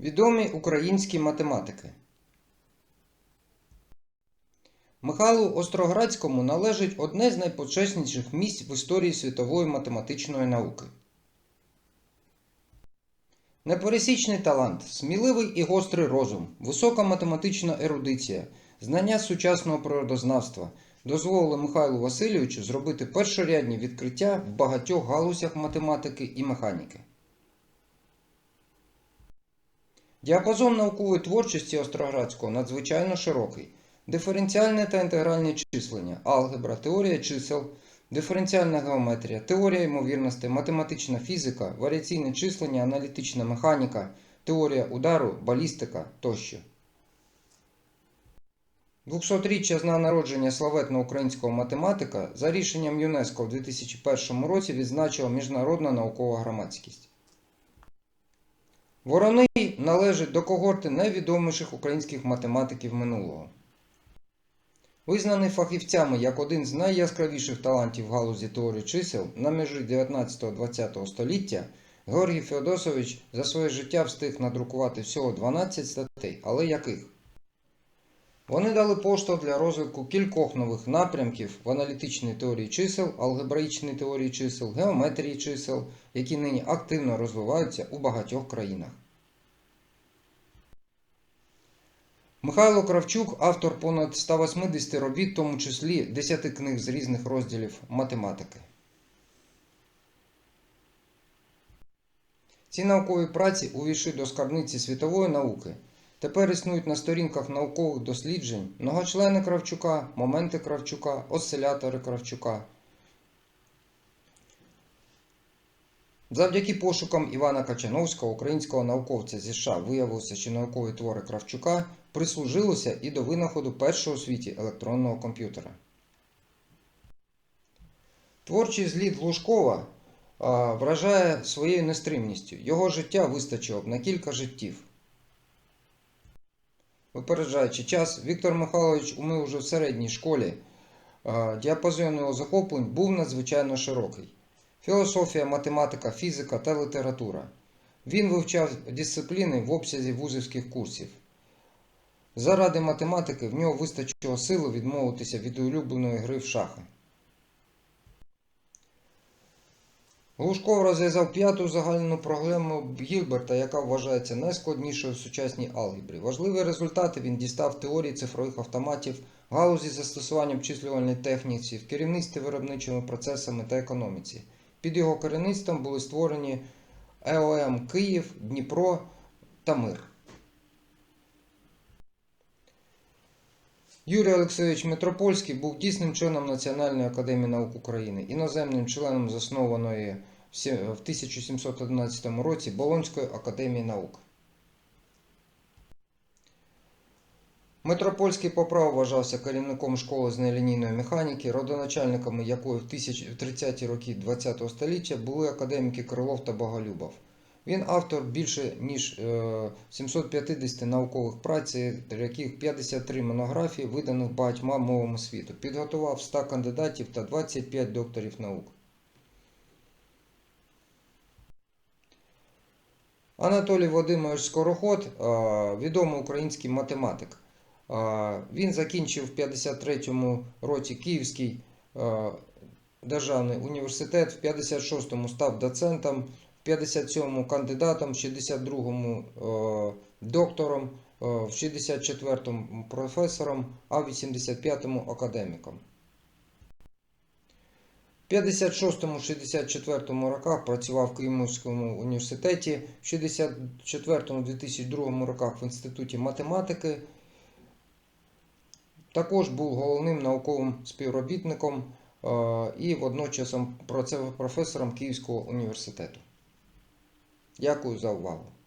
Відомі українські математики. Михайлу Остроградському належить одне з найпочесніших місць в історії світової математичної науки. Непересічний талант, сміливий і гострий розум, висока математична ерудиція, знання сучасного природознавства дозволили Михайлу Васильовичу зробити першорядні відкриття в багатьох галузях математики і механіки. Діапазон наукової творчості Остроградського надзвичайно широкий. Диференціальне та інтегральне числення, алгебра, теорія чисел, диференціальна геометрія, теорія ймовірностей, математична фізика, варіаційне числення, аналітична механіка, теорія удару, балістика тощо. 200-річчя з дня народження славетного українського математика за рішенням ЮНЕСКО в 2001 році відзначила міжнародна наукова громадськість. Вороний належить до когорти найвідоміших українських математиків минулого. Визнаний фахівцями як один з найяскравіших талантів в галузі теорії чисел на межі 19-20 століття, Георгій Феодосович за своє життя встиг надрукувати всього 12 статей, але яких? Вони дали поштовх для розвитку кількох нових напрямків в аналітичній теорії чисел, алгебраїчній теорії чисел, геометрії чисел, які нині активно розвиваються у багатьох країнах. Михайло Кравчук автор понад 180 робіт, в тому числі 10 книг з різних розділів математики. Ці наукові праці увійшли до скарбниці світової науки. Тепер існують на сторінках наукових досліджень многочлени Кравчука, моменти Кравчука, осцилятори Кравчука. Завдяки пошукам Івана Качановського, українського науковця зі США, виявилося, що наукові твори Кравчука прислужилося і до винаходу першого у світі електронного комп'ютера. Творчий зліт Глушкова а, вражає своєю нестримністю. Його життя вистачило б на кілька життів. Випереджаючи час, Віктор Михайлович умив уже в середній школі. Діапазон його захоплень був надзвичайно широкий. Філософія, математика, фізика та література. Він вивчав дисципліни в обсязі вузівських курсів. Заради математики в нього вистачило сили відмовитися від улюбленої гри в шахи. Глушков розв'язав п'яту загальну проблему Гілберта, яка вважається найскладнішою в сучасній алгебрі. Важливі результати він дістав теорії цифрових автоматів, галузі застосування обчислювальної техніці, в керівництві виробничими процесами та економіці. Під його керівництвом були створені ЕОМ Київ, Дніпро та Мир. Юрій Олексійович Митропольський був дійсним членом Національної академії наук України, іноземним членом заснованої в 1711 році Болонської академії наук. Митропольський по праву вважався керівником школи з нелінійної механіки, родоначальниками якої в 30-ті роки ХХ століття були академіки Крилов та Боголюбов. Він автор більше ніж е, 750 наукових праць, серед яких 53 монографії, виданих багатьма мовами світу. Підготував 100 кандидатів та 25 докторів наук. Анатолій Володимирович Скороход, е, відомий український математик. Е, Він закінчив в 53-му році Київський е, державний університет, в 56-му став доцентом, 57-му кандидатом, в 62-му е, доктором, е, в 64-му професором, а в 85-му академіком. В 56-64 роках працював в Київському університеті, в 64-2002 роках в Інституті математики. Також був головним науковим співробітником е, і водночас професором Київського університету. Дякую за увагу.